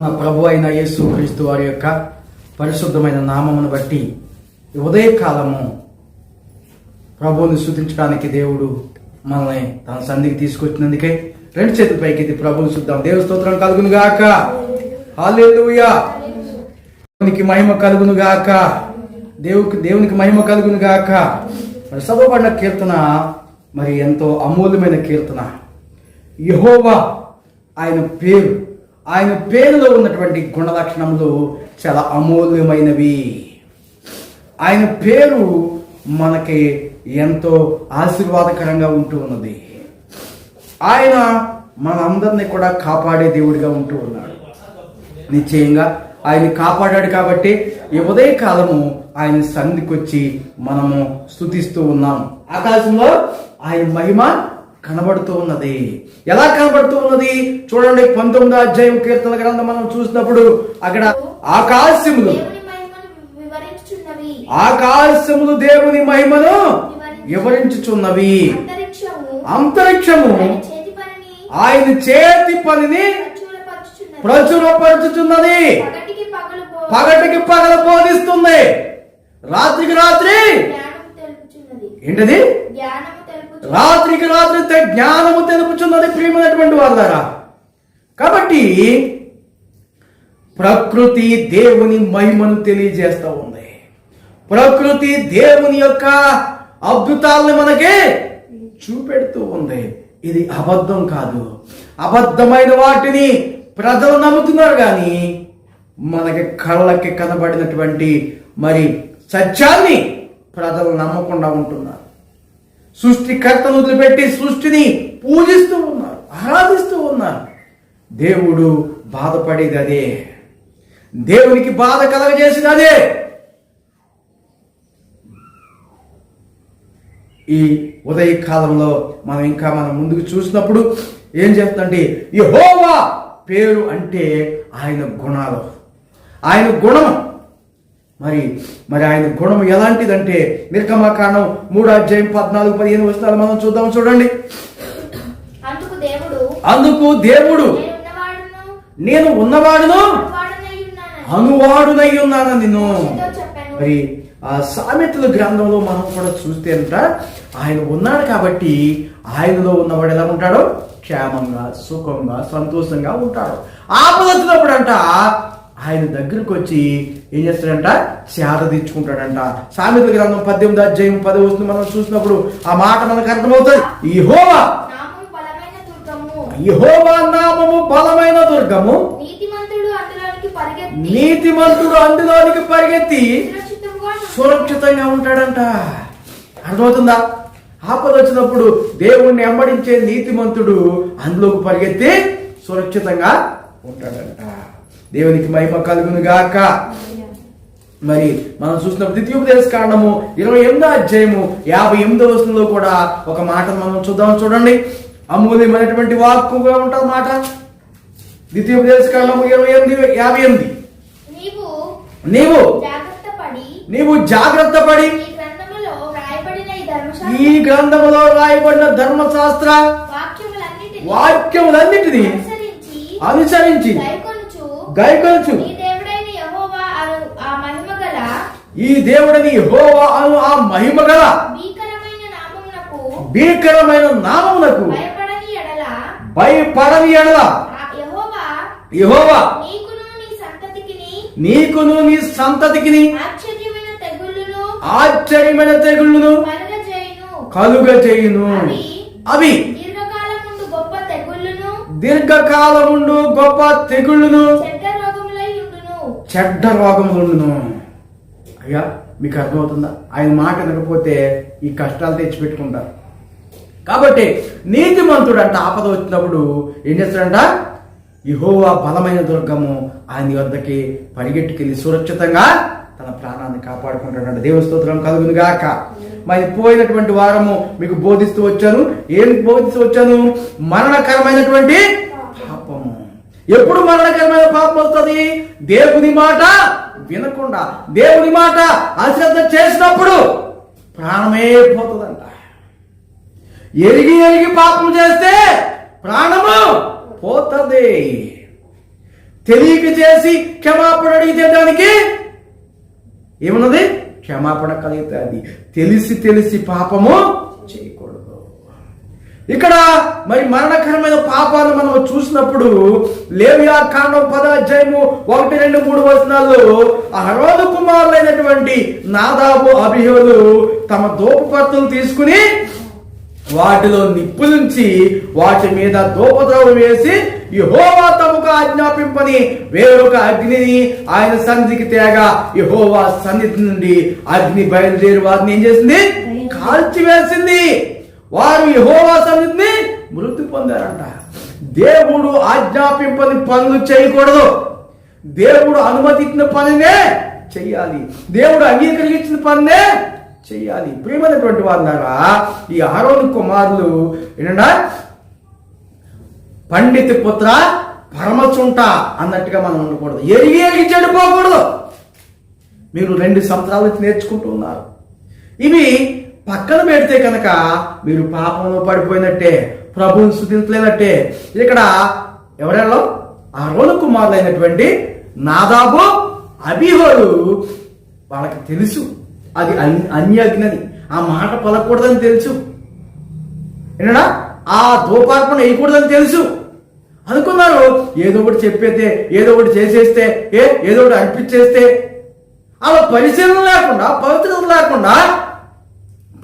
మన ప్రభు అయిన యేసు క్రీస్తు వారి యొక్క పరిశుద్ధమైన నామమును బట్టి ఉదయకాలము ప్రభువుని శుద్ధించడానికి దేవుడు మనల్ని తన సంధికి తీసుకొచ్చినందుకే రెండు చేతుల పైకి ఎత్తి ప్రభువుని శుద్ధాం దేవ స్తోత్రం కలుగును గాక. దేవునికి మహిమ కలుగును గాక. దేవుకి దేవునికి మహిమ కలుగును గాక. మరి చదవబడిన కీర్తన మరి ఎంతో అమూల్యమైన కీర్తన. యహోవా ఆయన పేరు ఆయన పేరులో ఉన్నటువంటి గుణలక్షణములు చాలా అమూల్యమైనవి. ఆయన పేరు మనకి ఎంతో ఆశీర్వాదకరంగా ఉంటూ ఉన్నది. ఆయన మనందరినీ కూడా కాపాడే దేవుడిగా ఉంటూ ఉన్నాడు. నిశ్చయంగా ఆయన కాపాడాడు కాబట్టి ఈ ఉదయ కాలము ఆయన సన్నిధికొచ్చి మనము స్థుతిస్తూ ఉన్నాం. ఆకాశంలో ఆయన మహిమ కనబడుతూ ఉన్నది. ఎలా కనబడుతూ ఉన్నది? చూడండి పంతొమ్మిదో అధ్యాయం కీర్తన గ్రంథం మనం చూసినప్పుడు అక్కడ ఆకాశములు ఆకాశములు దేవుని మహిమను వివరించుచున్నవి. అంతరిక్షము ఆయన చేతి పనిని ప్రచురపరచుచున్నది. పగటికి పగలు బోధిస్తుంది. రాత్రికి రాత్రి ఏంటది? తెలుపుచు రాత్రికి రాత్రి జ్ఞానము తెలుపుచున్నది ప్రియమైనటువంటి వారులారా. కాబట్టి ప్రకృతి దేవుని మహిమను తెలియజేస్తూ ఉంది. ప్రకృతి దేవుని యొక్క అద్భుతాలను మనకి చూపెడుతూ ఉంది. ఇది అబద్ధం కాదు. అబద్ధమైన వాటిని ప్రజలు నమ్ముతున్నారు కానీ మనకి కళ్ళకి కనబడినటువంటి మరి సత్యాన్ని ప్రజలు నమ్మకుండా ఉంటున్నారు. సృష్టికర్తను వదిలిపెట్టి సృష్టిని పూజిస్తూ ఉన్నారు ఆరాధిస్తూ ఉన్నారు. దేవుడు బాధపడేది అదే. దేవునికి బాధ కలగజేసింది అదే. ఈ ఉదయ కాలంలో మనం ఇంకా మనం ముందుకు చూసినప్పుడు ఏం చేస్తుందంటే ఈ హోవా పేరు అంటే ఆయన గుణాలు. ఆయన గుణం మరి మరి ఆయన గుణం ఎలాంటిదంటే నిర్గమకాండం మూడు అధ్యాయం పద్నాలుగు పదిహేను వస్తాలు మనం చూద్దాం చూడండి. అందుకు దేవుడు నేను ఉన్నవాడును అనువాడునై ఉన్నాను. నిన్ను. మరి ఆ సామెతల గ్రంథంలో మనం కూడా చూస్తే అంట ఆయన ఉన్నాడు కాబట్టి ఆయనలో ఉన్నవాడు ఎలా ఉంటాడో? క్షేమంగా సుఖంగా సంతోషంగా ఉంటాడు. ఆపద వచ్చినప్పుడు అంట ఆయన దగ్గరకు వచ్చి ఏం చేస్తాడంట? సేద తీర్చుకుంటాడంట. సామెతల గ్రంథం పద్దెనిమిది అధ్యాయం పది వస్తుంది. మనం చూసినప్పుడు ఆ మాట మనకు అర్థమవుతుంది. ఈ హోవా నామము బలమైన దుర్గము. యెహోవా నామము బలమైన దుర్గము. నీతిమంతుడు అందులోనికి పరిగెత్తి. సురక్షితంగా ఉంటాడంట. అర్థమవుతుందా? ఆపద వచ్చినప్పుడు దేవుణ్ణి వెంబడించే నీతిమంతుడు అందులోకి పరిగెత్తి సురక్షితంగా ఉంటాడంట. దేవునికి మహిమ కలుగును గాక మరి మనం చూసినప్పుడు ద్వితీయోపదేశ కాండము ఇరవై ఎనిమిదో అధ్యాయము యాభై ఎనిమిదో వస్తువులో కూడా ఒక మాట మనం చూద్దాం చూడండి. అమూల్యమైనటువంటి వాక్కుగా ఉంటుంది మాట. ద్వితీయోపదేశ కాండము ఇరవై ఎనిమిది యాభై ఎనిమిది. నీవు నీవు జాగ్రత్త పడి ఈ గ్రంథములో రాయబడిన ధర్మశాస్త్ర వాక్యములన్నిటినీ అనుసరించి గైకొనుచు నీ దేవుడైన యెహోవా అను ఆ మహిమ గల ఈ భీకరమైన నామమునకు భయపడని ఎడల యెహోవా నీకును నీ సంతతికిని ఆశ్చర్యమైన తెగుళ్ళును కలుగ చేయును అవి దీర్ఘకాలముండు గొప్ప తెగుళ్ళును చెడ్డ రోగములుండును అయ్యా మీకు అర్థమవుతుందా? ఆయన మాట వినకపోతే ఈ కష్టాలు తెచ్చిపెట్టుకుంటారు కాబట్టి నీతిమంతుడు అంట ఆపద వచ్చినప్పుడు ఏం చేస్తాడంట? ఇహోవా బలమైన దుర్గము ఆయన వద్దకి పరిగెట్టుకెళ్ళి సురక్షితంగా తన ప్రాణాన్ని కాపాడుకుంటాడంట. దేవస్తోత్రం స్తోత్రం కలుగును గాక మరి పోయినటువంటి వారము మీకు బోధిస్తూ వచ్చాను. ఏం బోధిస్తూ వచ్చాను? మరణకరమైనటువంటి ఎప్పుడు మరణకరమైన పాపం వస్తుంది? దేవుని మాట వినకుండా దేవుని మాట అశ్రద్ధ చేసినప్పుడు ప్రాణమే పోతుందంట. ఎరిగి ఎరిగి పాపం చేస్తే ప్రాణము పోతుంది. తెలియక చేసి క్షమాపణ అడిగితే దానికి ఏమున్నది? క్షమాపణ కలుగుతుంది తెలిసి తెలిసి పాపము చేయకూడదు. ఇక్కడ మరి మరణకరమైన పాపాలు మనం చూసినప్పుడు లేవియా కాండం పదాధ్యాయము ఒకటి రెండు మూడు వచనాల్లో అహరోదు కుమారులైనటువంటి నాదాబు అభిహోలు తమ దూపపత్తులు తీసుకుని వాటిలో నిప్పు నుంచి వాటి మీద దూపద్రవం వేసి యహోవా తమకు ఆజ్ఞాపింపని వేరొక అగ్నిని ఆయన సన్నిధికి తేగా యహోవా సన్నిధి నుండి అగ్ని బయలుదేరి వారిని ఏం చేసింది? కాల్చివేసింది. వారు యహోవా సన్నిధిని మృతి పొందారంట. దేవుడు ఆజ్ఞాపింపని పనులు చేయకూడదు. దేవుడు అనుమతించిన పనినే చెయ్యాలి. దేవుడు అంగీకరించిన పనినే చెయ్యాలి. ప్రియమైనటువంటి వారులారా ఈ ఆరోని కుమారులు ఏంటంటే? పండిత పుత్ర పరమచుంట అన్నట్టుగా మనం ఉండకూడదు ఎరిగి ఎరిగి చెడిపోకూడదు. మీరు రెండు సంవత్సరాల నుంచి నేర్చుకుంటూ ఉన్నారు. ఇవి పక్కన పెడితే కనుక మీరు పాపంలో పడిపోయినట్టే ప్రభువుని శుద్ధించలేనట్టే ఇక్కడ ఎవరెళ్ళం? ఆ రోజు కుమారులైనటువంటి నాదాబు అభిహోలు వాళ్ళకి తెలుసు. అది అన్- ఆ మాట పలకూడదని తెలుసు. ఏంటన్నా ఆ దూపార్పణ వేయకూడదని తెలుసు. అనుకున్నారు. ఏదో ఒకటి చెప్పేస్తే ఏదో ఒకటి చేసేస్తే ఏ ఏదో ఒకటి అర్పించేస్తే. అలా పరిశీలన లేకుండా పవిత్రత లేకుండా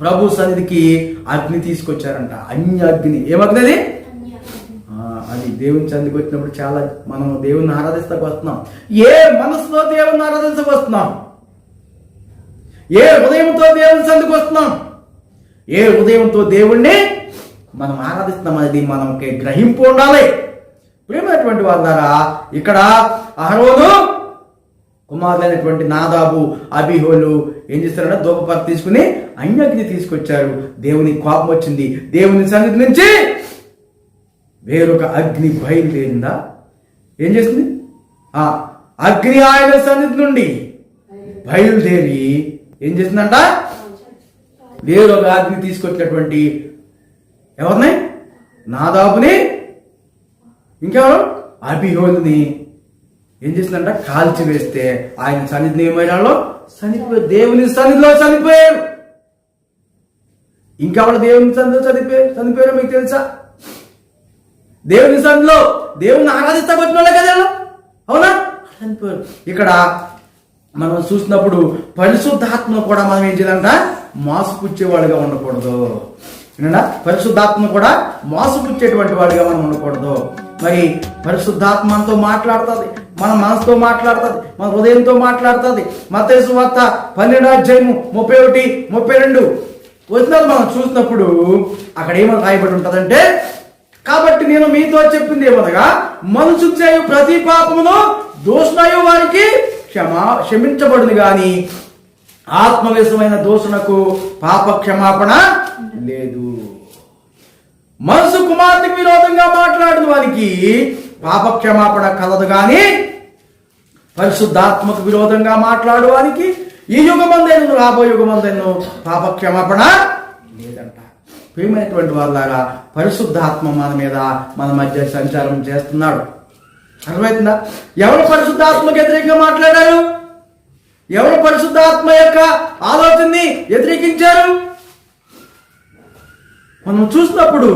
ప్రభు సన్నిధికి అగ్ని తీసుకొచ్చారంట. అన్య అగ్ని ఏమగ్ని అది అది దేవుని సన్నిధికి వచ్చినప్పుడు చాలా మనం దేవుని ఆరాధిస్తాకు వస్తున్నాం. ఏ మనసుతో దేవుని ఆరాధించకు వస్తున్నాం? ఏ హృదయంతో దేవుని సన్నిధికి వస్తున్నాం? ఏ హృదయంతో దేవుణ్ణి మనం ఆరాధిస్తున్నాం అనేది మనకి గ్రహింపు ఉండాలి. ప్రేమైనటువంటి వారి ద్వారా ఇక్కడ అహరోను కుమారులైనటువంటి నాదాబు అభిహోలు ఏం చేస్తారంటే దూపపర తీసుకుని అన్యాగ్ని తీసుకొచ్చారు. దేవుని కోపం వచ్చింది. దేవుని సన్నిధి నుంచి వేరొక అగ్ని బయలుదేరిందా? ఏం చేసింది ఆ అగ్ని ఆయన సన్నిధి నుండి బయలుదేరి ఏం చేసిందంట వేరొక అగ్ని తీసుకొచ్చినటువంటి ఎవరిని? నాదాబుని ఇంకెవరు? అభిహోలుని ఏం చేసిందంట కాల్చివేస్తే ఆయన సన్నిధిని ఏమైనా చనిపోయారు దేవుని సన్నిధిలో చనిపోయారు ఇంకెవరు దేవుని సన్నిధిలో చనిపోయారు చనిపోయారో మీకు తెలుసా? దేవుని సన్నిధిలో దేవుని ఆరాధిస్తా వచ్చిన వాళ్ళే కదా వీళ్ళు? అవునా? చనిపోయారు ఇక్కడ మనం చూసినప్పుడు పరిశుద్ధాత్మ కూడా మనం ఏం చేయాలంట? మోసపుచ్చేవాడుగా ఉండకూడదు. వినండా పరిశుద్ధాత్మ కూడా మోసపుచ్చేటువంటి వాడిగా మనం ఉండకూడదు. మరి పరిశుద్ధాత్మ మనతో మాట్లాడుతుంది. మన మనసుతో మాట్లాడుతుంది. మన హృదయంతో మాట్లాడుతుంది. మతేసు వార్త పన్నెండు అధ్యాయము ముప్పై ఒకటి ముప్పై రెండు. వచ్చినది మనం చూసినప్పుడు అక్కడ ఏమని రాయబడి ఉంటుందంటే కాబట్టి నేను మీతో చెప్పింది ఏమనగా మనసు చేయు ప్రతి పాపమును దోషణయు వారికి క్షమా క్షమించబడును గాని ఆత్మవేశమైన దోషణకు పాప క్షమాపణ లేదు. మనసు కుమార్తెకు విరోధంగా మాట్లాడిన వారికి పాప క్షమాపణ కలదు గాని పరిశుద్ధాత్మకు విరోధంగా మాట్లాడు వారికి ఈ యుగమందైన రాబోయే యుగమందైన పాప క్షమాపణ లేదంట. ప్రియమైనటువంటి వాళ్ళారా పరిశుద్ధాత్మ మన మీద మన మధ్య సంచారం చేస్తున్నాడు. అర్థమవుతుందా ఎవరు పరిశుద్ధాత్మకు వ్యతిరేకంగా మాట్లాడారు? ఎవరు పరిశుద్ధాత్మ యొక్క ఆలోచనని వ్యతిరేకించారు? మనం చూసినప్పుడు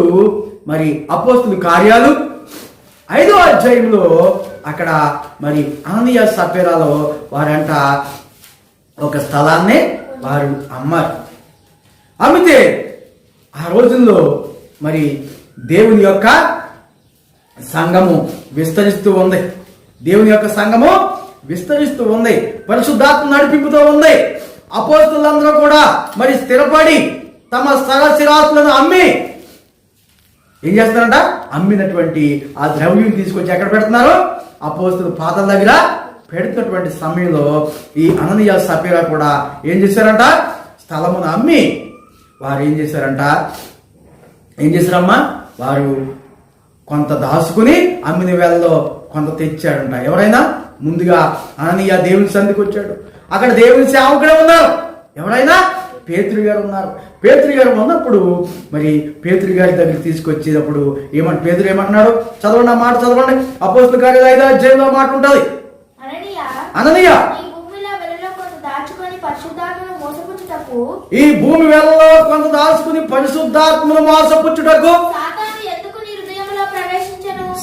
మరి అపోస్తుల కార్యాలు ఐదో అధ్యాయంలో అక్కడ మరి అననీయ సపేరాలో వారంట ఒక స్థలాన్ని వారు అమ్మారు. అమ్మితే ఆ రోజుల్లో మరి దేవుని యొక్క సంఘము విస్తరిస్తూ ఉంది. దేవుని యొక్క సంఘము విస్తరిస్తూ ఉంది. పరిశుద్ధాత్మ నడిపింపుతో ఉంది. అపోస్తులందరూ కూడా మరి స్థిరపడి తమ సరశిరాస్తులను అమ్మి ఏం చేస్తారంట అమ్మినటువంటి ఆ ద్రవ్యం తీసుకొచ్చి ఎక్కడ పెడుతున్నారు? అపోస్తుల పాతల దగ్గర పెడుతున్నటువంటి సమయంలో ఈ అననీయ సపీరా కూడా ఏం చేశారంట? స్థలమును అమ్మి వారు ఏం చేశారంట? ఏం చేశారమ్మా? వారు కొంత దాచుకుని అమ్మిన వేళలో కొంత తెచ్చాడంట. ఎవరైనా? ముందుగా అననీయ దేవుని సందికి వచ్చాడు. అక్కడ దేవుని సేవకుడే ఉన్నారు. ఎవరైనా? పేతురు గారు ఉన్నారు. పేతురు గారు ఉన్నప్పుడు మరి పేతురు గారి దగ్గర తీసుకొచ్చేటప్పుడు ఏమంటే పేతురు ఏమంటున్నాడు? చదవండి ఆ మాట చదవండి. అపోస్తు కానీ ఐదు అధ్యాయంలో మాట ఉంటుంది. అననీయ! ఈ భూమి వేళలో కొంత దాచుకుని పరిశుద్ధాత్మను మోసపుచ్చుటకు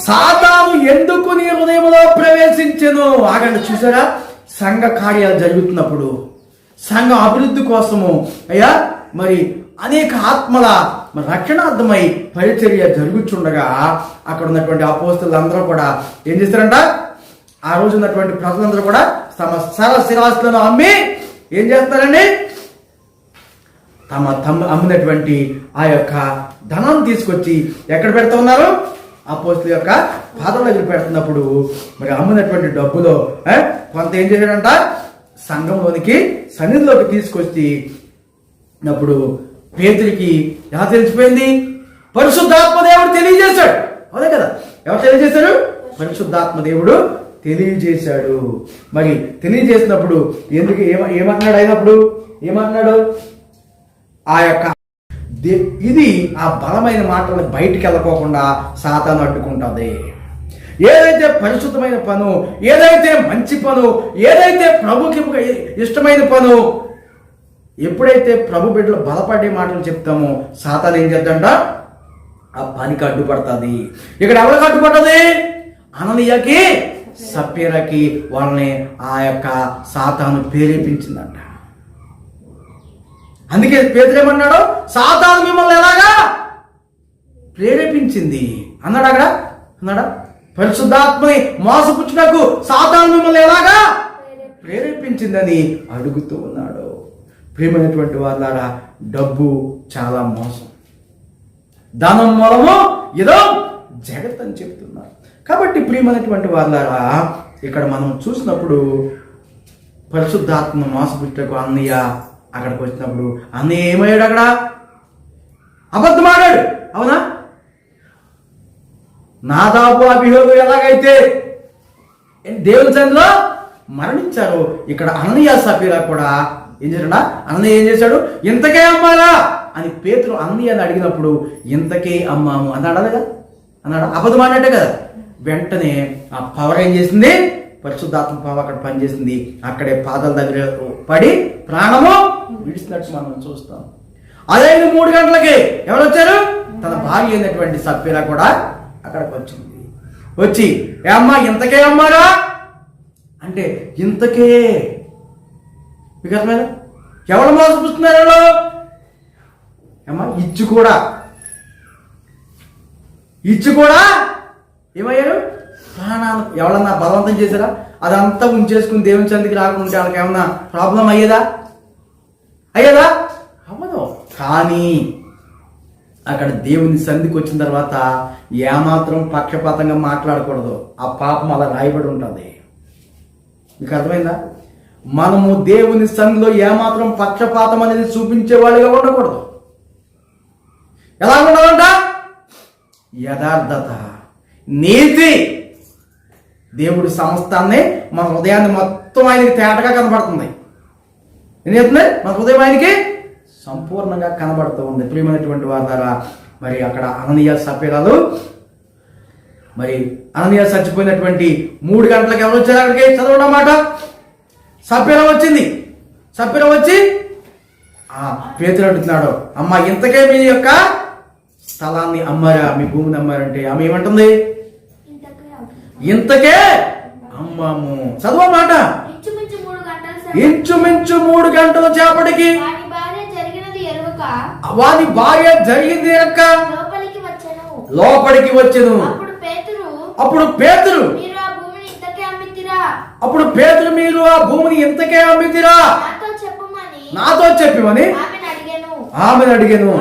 సాతాను ఎందుకు నీ హృదయంలో ప్రవేశించను? ఆగండి చూసారా? సంఘ కార్యాలు జరుగుతున్నప్పుడు సంఘ అభివృద్ధి కోసము అయ్యా మరి అనేక ఆత్మల రక్షణార్థమై పరిచర్య జరుగుతుండగా అక్కడ ఉన్నటువంటి అపోస్తులు అందరూ కూడా ఏం చేస్తారంట? ఆ రోజు ఉన్నటువంటి ప్రజలందరూ కూడా తమ సర స్థిరాస్తులను అమ్మి ఏం చేస్తారండి? తమ తమ్ము అమ్మినటువంటి ఆ యొక్క ధనం తీసుకొచ్చి ఎక్కడ పెడుతూ ఉన్నారు? అపోస్తుల యొక్క పాదం దగ్గర పెడుతున్నప్పుడు మరి అమ్మినటువంటి డబ్బులో కొంత ఏం చేశాడంట? సంఘంలోనికి సన్నిధిలోకి తీసుకొచ్చి అప్పుడు పేతుడికి ఎలా తెలిసిపోయింది? పరిశుద్ధాత్మ దేవుడు తెలియజేశాడు. అవునే కదా. ఎవరు తెలియజేశాడు పరిశుద్ధాత్మ దేవుడు తెలియజేశాడు. మరి తెలియజేసినప్పుడు ఎందుకు ఏమ ఏమన్నాడు అయినప్పుడు? ఏమన్నాడు ఆ యొక్క ఇది ఆ బలమైన మాటలు బయటికి వెళ్ళకోకుండా సాతాను అడ్డుకుంటుంది. ఏదైతే పరిశుద్ధమైన పను ఏదైతే మంచి పను ఏదైతే ప్రభుకి ఇష్టమైన పను ఎప్పుడైతే ప్రభు బిడ్డలు బలపడే మాటలు చెప్తామో సాతాను ఏం చేద్దంట? ఆ పనికి అడ్డుపడుతుంది. ఇక్కడ ఎవరికి అడ్డుపడుతుంది అననీయకి సప్యరకి వాళ్ళని ఆ యొక్క సాతాను ప్రేరేపించిందంట. అందుకే పేదరేమన్నాడు సాతాను మిమ్మల్ని ఎలాగా ప్రేరేపించింది? అన్నాడు అక్కడ. అన్నాడా? పరిశుద్ధాత్మని మోసపుచ్చుటకు సాతాను మిమ్మల్ని ఎలాగా ప్రేరేపించిందని అడుగుతూ ఉన్నాడు. ప్రేమైనటువంటి వాళ్ళ డబ్బు చాలా మోసం. ధనం మూలము ఏదో జగత్ అని చెప్తున్నారు. కాబట్టి ప్రియమైనటువంటి వాళ్ళారా ఇక్కడ మనం చూసినప్పుడు పరిశుద్ధాత్మ మోసపుట్టకు అన్నయ్య అక్కడికి వచ్చినప్పుడు అన్నయ్య ఏమయ్యాడు అక్కడ అబద్ధమాడాడు అవునా? నాదాపు అభియోగు ఎలాగైతే దేవుని చంద్రలో మరణించారు ఇక్కడ అన్నయ్య సఫీరా కూడా ఏం చేశాడా అన్నయ్య ఏం చేశాడు? ఇంతకే అమ్మాలా? అని పేతులు అన్నయ్య అని అడిగినప్పుడు ఇంతకే అమ్మాము అన్నాడా లేదా? అన్నాడా? అబద్ధం కదా. వెంటనే ఆ పవర్ ఏం చేసింది? పరిశుద్ధాత్మ పవర్ అక్కడ పనిచేసింది. అక్కడే పాదాల దగ్గర పడి ప్రాణము విడిచినట్టు మనం చూస్తాం. అదే మూడు గంటలకి ఎవరు వచ్చారు? తన భార్య అయినటువంటి సభ్యుల కూడా అక్కడికి వచ్చింది. వచ్చి ఏ అమ్మా ఇంతకే అమ్మారా? అంటే ఇంతకే. మీకు అర్థమైందా ఎవరు మోసపుస్తున్నారు వాళ్ళు? అమ్మా ఇచ్చి కూడా. ఇచ్చి కూడా ఏమయ్యారు? ప్రాణాలు. ఎవరన్నా బలవంతం చేశారా? అదంతా ఉంచేసుకుని దేవుని చందికి రాకుండా వాళ్ళకి ఏమన్నా ప్రాబ్లం అయ్యేదా? అయ్యేదా? అవ్వదు. కానీ అక్కడ దేవుని సంధికి వచ్చిన తర్వాత ఏమాత్రం పక్షపాతంగా మాట్లాడకూడదు. ఆ పాపం అలా రాయబడి ఉంటుంది. మీకు అర్థమైందా? మనము దేవుని సంధిలో ఏమాత్రం పక్షపాతం అనేది చూపించే వాళ్ళుగా ఉండకూడదు. ఎలా ఉండాలంట? యథార్థత. నీతి. దేవుడి సమస్తాన్ని మన హృదయాన్ని మొత్తం ఆయనకి తేటగా కనబడుతుంది. ఏం చెప్తుంది? మన హృదయం ఆయనకి సంపూర్ణంగా కనబడుతూ ఉంది. ప్రియమైనటువంటి వారి ద్వారా మరి అక్కడ అననీయ సభ్యురాలు మరి అననీయ చచ్చిపోయినటువంటి మూడు గంటలకు ఎవరు వచ్చారు అక్కడికి? చదవడం మాట. సభ్యులం వచ్చింది? సభ్యులం వచ్చి? ఆ పేతులు అడుగుతున్నాడు అమ్మ ఇంతకే మీ యొక్క స్థలాన్ని అమ్మారా? మీ భూమిని అమ్మారంటే ఆమె ఏమంటుంది? ఇంతకే అమ్మాము గంటల సమయం ఇంచుమించు మూడు గంటల చేపటికి. వాని భార్య జరిగింది యొక్క లోపలికి వచ్చెను. అప్పుడు పేతురు అప్పుడు పేతురు. మీరు ఆ భూమిని ఇంతకే అమ్మితిరా. నాతో చెప్పివని ఆమెను అడిగాను.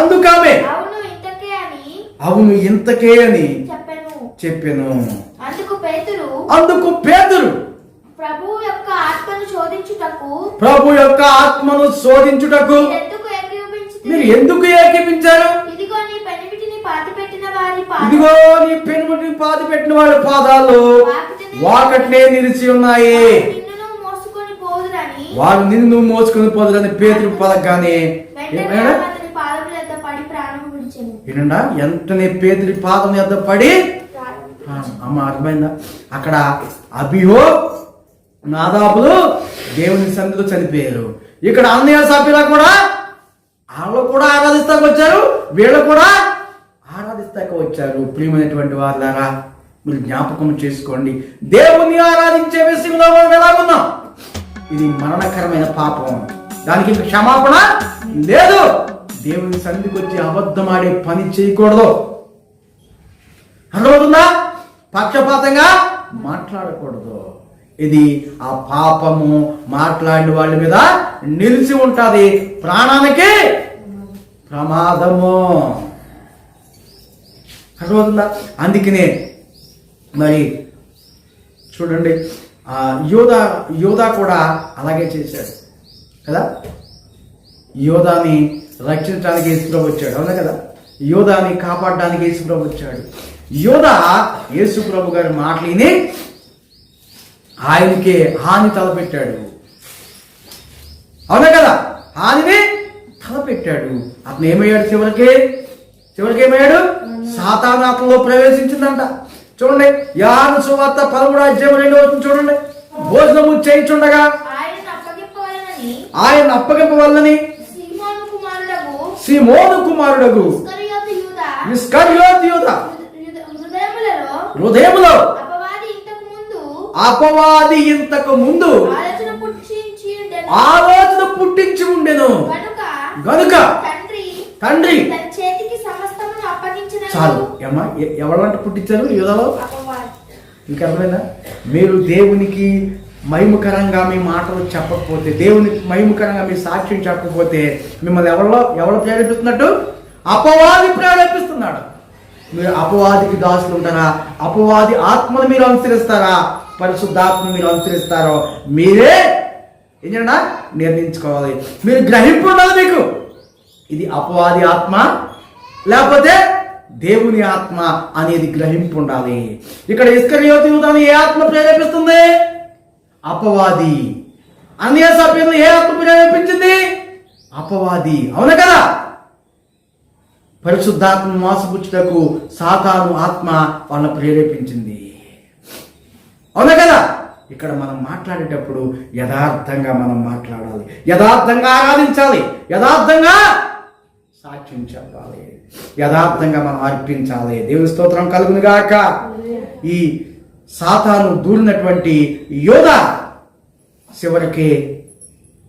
అందుకామె అవును ఇంతకే అని. చెప్పాను. అందుకు పేతురు అందుకు పేతురు ప్రభువు యొక్క ఆత్మను శోధించుటకు ప్రభు యొక్క ఆత్మను శోధించుటకు? మీరు ఎందుకు ఏకీపించారు ఇదిగో నీ పెనిమిటిని పాతి పెట్టిన వారి పాదములు ఇదిగో నీ పెనుమటి పాతి పెట్టిన వారి పాదాలు వాకట్లే నిలిచి ఉన్నాయి. పోదురని వారు నిన్ను మోసుకుని పోదులని పేతురు పలకగానే ఏంటంట వెంటనే పేతురి పాదం యొద్ద పడి అమ్మ అర్థమైందా? అక్కడ అభిహో నాదాపులు దేవుని సంధిలో చనిపోయారు. ఇక్కడ అన్నయ్య సభ్యుల కూడా వాళ్ళు కూడా ఆరాధిస్తాక వచ్చారు వీళ్ళు కూడా ఆరాధిస్తాక వచ్చారు. ప్రియమైనటువంటి వాళ్ళారా మీరు జ్ఞాపకం చేసుకోండి. దేవుని ఆరాధించే విషయంలో మనం ఎలాగున్నాం ఇది మరణకరమైన పాపం. దానికి క్షమాపణ లేదు. దేవుని సంధికి వచ్చి అబద్ధమాడే పని చేయకూడదు. అర్థమవుతుందా? పక్షపాతంగా మాట్లాడకూడదు. ఇది ఆ పాపము మాట్లాడిన వాళ్ళ మీద నిలిచి ఉంటుంది. ప్రాణానికి ప్రమాదము. అర్థమవుతుందా అందుకనే మరి చూడండి ఆ యోధా యోధా కూడా అలాగే చేశాడు. కదా? యోధాని రక్షించడానికి ఈశ్వరం వచ్చాడు. అవునా కదా? యోధాని కాపాడడానికి ఈశ్వరం వచ్చాడు. యోధ యేసుప్రభు గారి మాటలు విని ఆయనకే హాని తలపెట్టాడు. అవునా కదా? హానిని తలపెట్టాడు. అతను ఏమయ్యాడు చివరికి? చివరికి ఏమయ్యాడు? సాతానాత్మలో ప్రవేశించిందంట. చూడండి యాను సువార్త పదమూడు అధ్యాయం రెండో వచనం చూడండి. భోజనము చేయించుండగా ఆయన అప్పగింపవల్లని సీమోను కుమారుడగు సిమోను కుమారుడగు ఇస్కరియోతు యూదా ఇస్కరియోతు యూదా హృద- హృదయములో. అపవాది ఇంతకు ముందు ఆలోచన పుట్టించి ఉండెను. గనుక తండ్రి చాలు. ఏమ్మా ఎ- ఎవరంట పుట్టించారు యూదలో మీకు అర్థమైందా? మీరు దేవునికి మహిమకరంగా మీ మాటలు చెప్పకపోతే దేవునికి మహిమకరంగా మీ సాక్ష్యం చెప్పకపోతే మిమ్మల్ని ఎవరిలో ఎవరు ప్రేరేపిస్తున్నట్టు? అపవాది ప్రేరేపిస్తున్నాడు. మీరు అపవాదికి దాసులు ఉంటారా అపవాది ఆత్మను మీరు అనుసరిస్తారా? పరిశుద్ధాత్మను మీరు అనుసరిస్తారో మీరే ఏం నిర్ణయించుకోవాలి. మీరు గ్రహింపు ఉండాలి మీకు. ఇది అపవాది ఆత్మ లేకపోతే దేవుని ఆత్మ అనేది గ్రహింపు ఉండాలి ఇక్కడ ఇస్కరియోతి యూదాని ఏ ఆత్మ ప్రేరేపిస్తుంది? అపవాది. అన్య సభ్యులు ఏ ఆత్మ ప్రేరేపించింది? అపవాది. అవునా కదా? పరిశుద్ధాత్మ మోసపుచ్చుటకు సాతాను ఆత్మ వాళ్ళ ప్రేరేపించింది. అవునా కదా? ఇక్కడ మనం మాట్లాడేటప్పుడు యథార్థంగా మనం మాట్లాడాలి. యథార్థంగా ఆరాధించాలి. యథార్థంగా సాక్ష్యం చెప్పాలి. యథార్థంగా మనం అర్పించాలి. దేవుని స్తోత్రం కలుగును గాక. ఈ సాతాను దూరినటువంటి యోధ చివరికి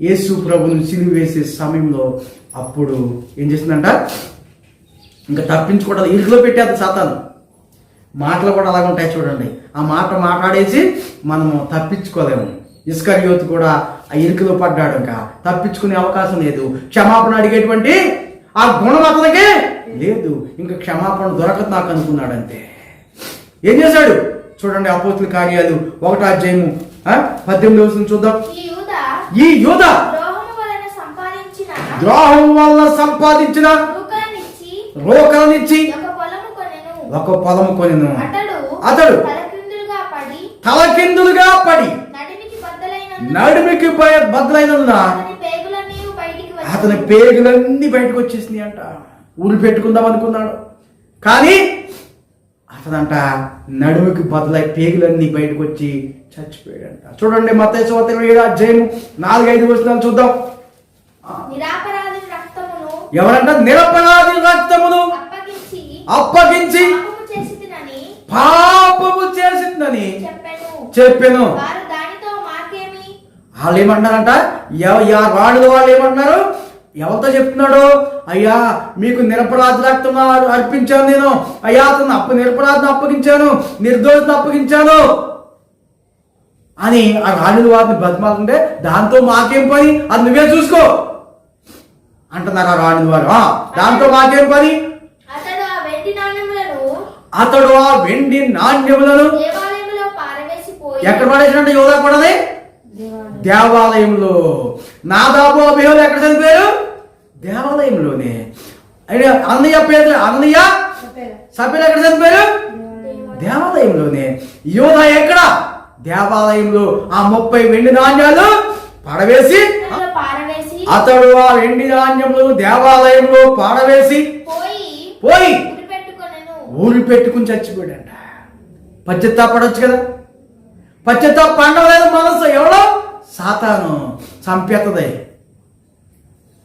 యేసు ప్రభుని సిలువ వేసే సమయంలో అప్పుడు ఏం చేసిందంట? ఇంకా తప్పించుకోవడం ఇరుకులో పెట్టేది సాతాను. మాటలు కూడా అలాగ ఉంటాయి చూడండి. ఆ మాట మాట్లాడేసి మనము తప్పించుకోలేము. ఇస్కరియోతు కూడా ఆ ఇరుకులో పడ్డాడు ఇంకా. తప్పించుకునే అవకాశం లేదు. క్షమాపణ అడిగేటువంటి ఆ గుణం అతనికి లేదు. ఇంకా క్షమాపణ దొరకదు నాకు అనుకున్నాడు అంతే ఏం చేశాడు? చూడండి అపోతుల కార్యాలు ఒకటో అధ్యాయము ఆ, పద్దెనిమిది వచ్చిన చూద్దాం. ఈ యోధ ద్రోహం వల్ల సంపాదించిన రూకలనిచ్చి ఒక పొలము కొనెను. ఒక పొలం కొనెను. అతడు తలకిందులుగా పడి నడిమికి బద్దలైనందున అతని పేగులన్నీ బయటికి వచ్చేసినాయి. అంట. ఊరు పెట్టుకుందాం అనుకున్నాడు. కానీ అతనంట నడుముకి బదులై పేగులన్నీ బయటకు వచ్చి చచ్చిపోయాడంట. చూడండి మత ఏడు అధ్యాయం నాలుగైదు వస్తున్నాను చూద్దాం. ఎవరంట నిరపరాధి రక్తమును అప్పగించి. అప్పగించి. పాపము చేసిందని చెప్పెను. వాళ్ళు ఏమంటారంట రాణుల వాళ్ళు ఏమంటున్నారు ఎవరితో చెప్తున్నాడు? అయ్యా మీకు నిరపరాధ రక్తం అర్- అర్పించాను నేను. అయ్యా అతను అప్పు నిరపరాధను అప్పగించాను నిర్దోషను అప్పగించాను అని ఆ రాణుల వారిని బతిమాలుంటే దాంతో మాకేం పని? అది నువ్వే చూసుకో. అంటున్నారు ఆ రాణుల వారు? "ఆ, దాంతో మాకేం పని? అతడు ఆ వెండి నాణ్యములను ఎక్కడ పడేసినట్టు యోగా కూడది దేవాలయంలో. నాదాబు అభిహోలు ఎక్కడ చనిపోయారు? దేవాలయంలోనే. అయినా అన్నయ్య పేరు అన్నయ్య సభ్యులు. ఎక్కడ చనిపోయారు? దేవాలయంలోనే. యోధ ఎక్కడ? దేవాలయంలో ఆ ముప్పై వెండి నాణ్యాలు పడవేసి అతడు ఆ వెండి ధాన్యములు దేవాలయంలో పాడవేసి పోయి ఊరి పెట్టుకుని చచ్చిపోయాడంట. పచ్చత్తా పడవచ్చు కదా? పచ్చత్తా పండలేదు మనసు ఎవడో? సాతాను. చంపేస్తుంది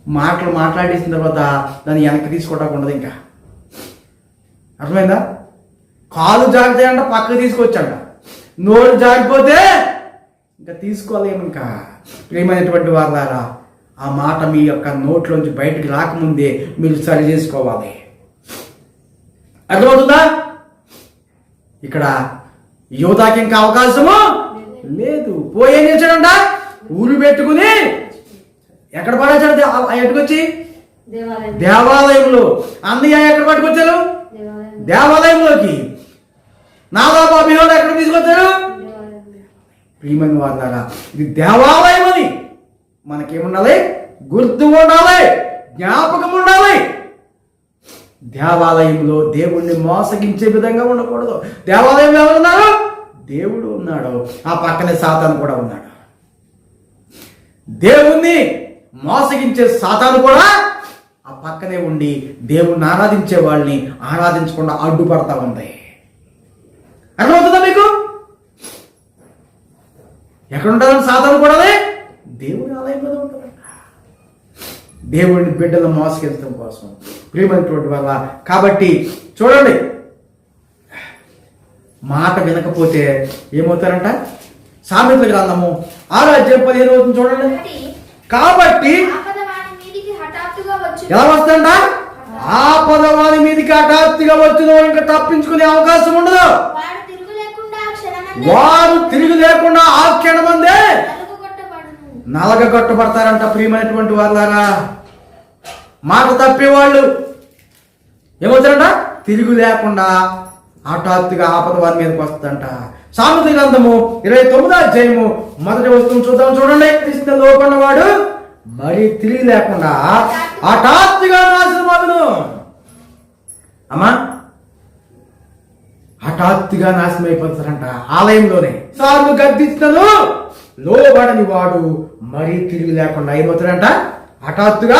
మాటలు మాట్లాడేసిన తర్వాత దాన్ని వెనక్కి ఉండదు ఇంకా. అర్థమైందా? కాలు జాగ్రత్త పక్కకు తీసుకొచ్చాడ నోరు జారిపోతే ఇంకా తీసుకోలేము ఇంకా. ప్రియమైనటువంటి వారు ఆ మాట మీ యొక్క నోట్లోంచి బయటికి రాకముందే మీరు సరి చేసుకోవాలి. అర్థమవుతుందా? ఇక్కడ యువతకి ఇంకా అవకాశము? లేదు. పోయి ఏం చేశాడంట? ఊరు పెట్టుకుని ఎక్కడ పడేశాడు దేవాలయం. దేవాలయంలో. అన్నయ్య ఎక్కడ పట్టుకొచ్చారు? దేవాలయం. దేవాలయంలోకి. నాదాబు అభియోడు ఎక్కడ తీసుకొచ్చారు? ప్రియమైన వారులారా ఇది దేవాలయం అని. మనకేముండాలి? గుర్తు ఉండాలి జ్ఞాపకం ఉండాలి దేవాలయంలో దేవుణ్ణి మోసగించే విధంగా ఉండకూడదు. దేవాలయంలో ఎవరు ఉన్నారు? దేవుడు ఉన్నాడు. ఆ పక్కనే సాతాను కూడా ఉన్నాడు. దేవుణ్ణి మోసగించే సాతాను కూడా ఆ పక్కనే ఉండి దేవుణ్ణి ఆరాధించే వాళ్ళని ఆరాధించకుండా అడ్డుపడతా ఉంది. అర్థమవుతుందా మీకు? ఎక్కడ ఉంటారని సాధన కూడా దేవుని ఆలయంలో ఉంటారంట దేవుడిని బిడ్డలు మోసగించడం కోసం ప్రియమైనటువంటి వల్ల. కాబట్టి చూడండి మాట వినకపోతే ఏమవుతారంట? సామెతల గ్రంథము ఆరాధ్యం పదిహేను అవుతుంది చూడండి. కాబట్టి ఎలా వస్తుందంట? ఆపద వారి మీదకి హఠాత్తుగా వచ్చిన ఇంకా తప్పించుకునే అవకాశం ఉండదు. ఆ వారు తిరిగి లేకుండా ఆ క్షణమందే నలగగొట్టబడతారంట ప్రియమైనటువంటి వాళ్ళారా మాట తప్పేవాళ్ళు. ఏమవుతారంట? తిరుగు లేకుండా హఠాత్తుగా ఆపద వారి మీదకి వస్తుందంట. సామెత గ్రంథము ఇరవై తొమ్మిదో అధ్యాయము మొదటి వస్తువును చూద్దాం. చూడండి. కృష్ణ లోపన్నవాడు మరీ తిరిగి లేకుండా హఠాత్తుగా నాశనం అమ్మా హఠాత్తుగా నాశనం అయిపోతారంట ఆలయంలోనే. సార్లు గద్దిస్తాను లోబడని వాడు మరీ తిరిగి లేకుండా అయిపోతాడంట. హఠాత్తుగా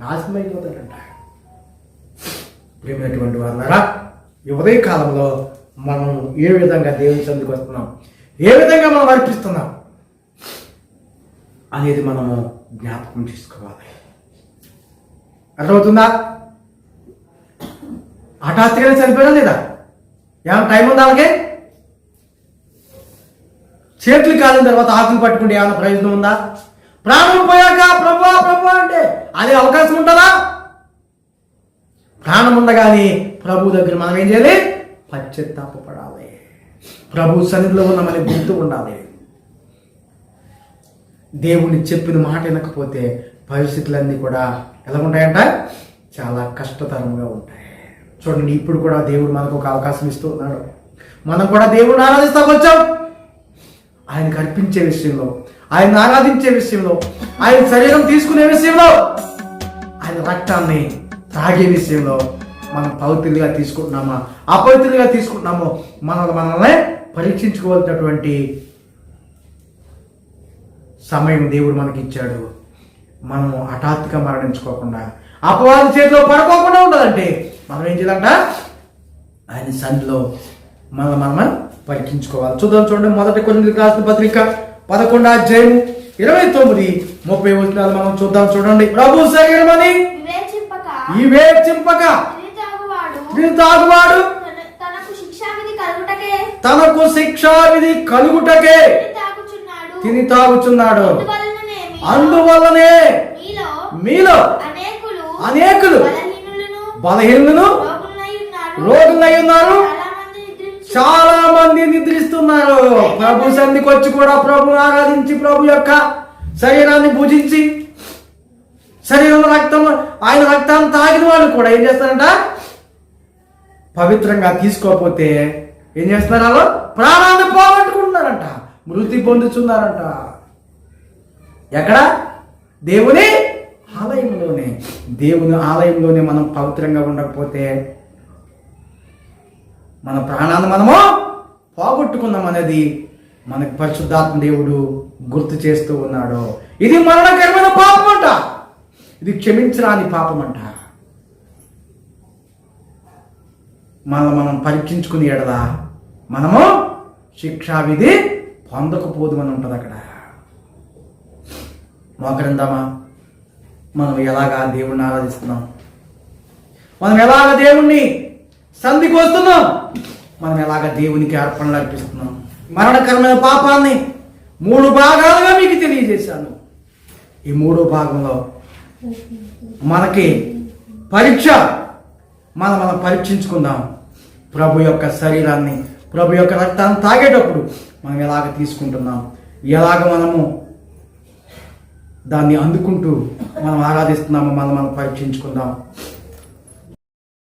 నాశనం అయిపోతాడంట ప్రేమైనటువంటి వారులారా ఈ ఉదయ కాలంలో మనం ఏ విధంగా దేవుని సందుకు వస్తున్నాం? ఏ విధంగా మనం అర్పిస్తున్నాం? అనేది మనము జ్ఞాపకం చేసుకోవాలి. అర్థమవుతుందా? హఠాత్తుగానే చనిపోయినా లేదా? ఏమైనా టైం ఉందా అలాగే చేతులు కాలిన తర్వాత ఆకులు పట్టుకుంటే ఏమైనా ప్రయోజనం ఉందా? ప్రాణం పోయాక ప్రభా ప్రభా అంటే అదే అవకాశం ఉంటుందా? ప్రాణం ఉండగానే ప్రభు దగ్గర మనం ఏం చేయాలి? పశ్చాత్తాపడాలి ప్రభు సన్నిధిలో ఉన్న మన గుర్తు ఉండాలి. దేవుని చెప్పిన మాట వినకపోతే పరిస్థితులన్నీ కూడా ఎలా ఉంటాయంట? చాలా కష్టతరంగా ఉంటాయి. చూడండి ఇప్పుడు కూడా దేవుడు మనకు ఒక అవకాశం ఇస్తూ ఉన్నాడు. మనం కూడా దేవుడిని ఆరాధిస్తా వచ్చాం. ఆయనకు అర్పించే విషయంలో ఆయన ఆరాధించే విషయంలో ఆయన శరీరం తీసుకునే విషయంలో ఆయన రక్తాన్ని తాగే విషయంలో మనం పవిత్రులుగా తీసుకుంటున్నామా? అపవిత్రులుగా తీసుకుంటున్నామో మనల్ని మనల్ని పరీక్షించుకోవాల్సినటువంటి సమయం దేవుడు మనకి ఇచ్చాడు మనము హఠాత్తుగా మరణించుకోకుండా అపవాది చేతిలో పడుకోకుండా ఉండాలంటే మనం ఏం చేయాలంట? ఆయన సంధిలో మనం మనం పరీక్షించుకోవాలి. చూద్దాం చూడండి మొదటి కొన్ని రాసిన పత్రిక పదకొండు అధ్యాయం ఇరవై తొమ్మిది ముప్పై వచనాలు మనం చూద్దాం చూడండి. ప్రభు శరీరమని ఇవే చింపక తాగువాడు తనకు శిక్షావిధి కలుగుటకే. తనకు శిక్షా విధి కలుగుటకే తిని తాగుచున్నాడు. అందువల్లనే మీలో అనేకులు బలహీనులను రోగులై ఉన్నారు. చాలా మంది నిద్రిస్తున్నారు. ప్రభు సంధికి వచ్చి కూడా ప్రభు ఆరాధించి ప్రభు యొక్క శరీరాన్ని భుజించి శరీరంలో రక్తం ఆయన రక్తాన్ని తాగిన వాళ్ళు కూడా ఏం చేస్తారంట? పవిత్రంగా తీసుకోకపోతే ఏం చేస్తున్నారు వాళ్ళు? ప్రాణాన్ని పోగొట్టుకుంటున్నారంట. మృతి పొందుతున్నారంట ఎక్కడ? దేవుని ఆలయంలోనే. దేవుని ఆలయంలోనే మనం పవిత్రంగా ఉండకపోతే మన ప్రాణాన్ని మనము పోగొట్టుకున్నాం అనేది మనకి పరిశుద్ధాత్మ దేవుడు గుర్తు చేస్తూ ఉన్నాడు. ఇది మరణకరమైన పాపం అంట ఇది క్షమించరాని పాపం అంట మనం మనం పరీక్షించుకుని ఎడదా మనము శిక్షా విధి పొందకపోదు అని ఉంటుంది అక్కడ. మోకరిందామా? మనం ఎలాగా దేవుణ్ణి ఆరాధిస్తున్నాం? మనం ఎలాగ దేవుణ్ణి సంధికి వస్తున్నాం. మనం ఎలాగ దేవునికి అర్పణలు అర్పిస్తున్నాం? మరణకరమైన పాపాన్ని మూడు భాగాలుగా మీకు తెలియజేశాను. ఈ మూడో భాగంలో మనకి పరీక్ష. మనం మనం పరీక్షించుకుందాం. ప్రభు యొక్క శరీరాన్ని ప్రభు యొక్క రక్తాన్ని తాగేటప్పుడు మనం ఎలాగ తీసుకుంటున్నాం? ఎలాగ మనము దాన్ని అందుకుంటూ మనం ఆరాధిస్తున్నాము మనం మనం పరీక్షించుకుందాం.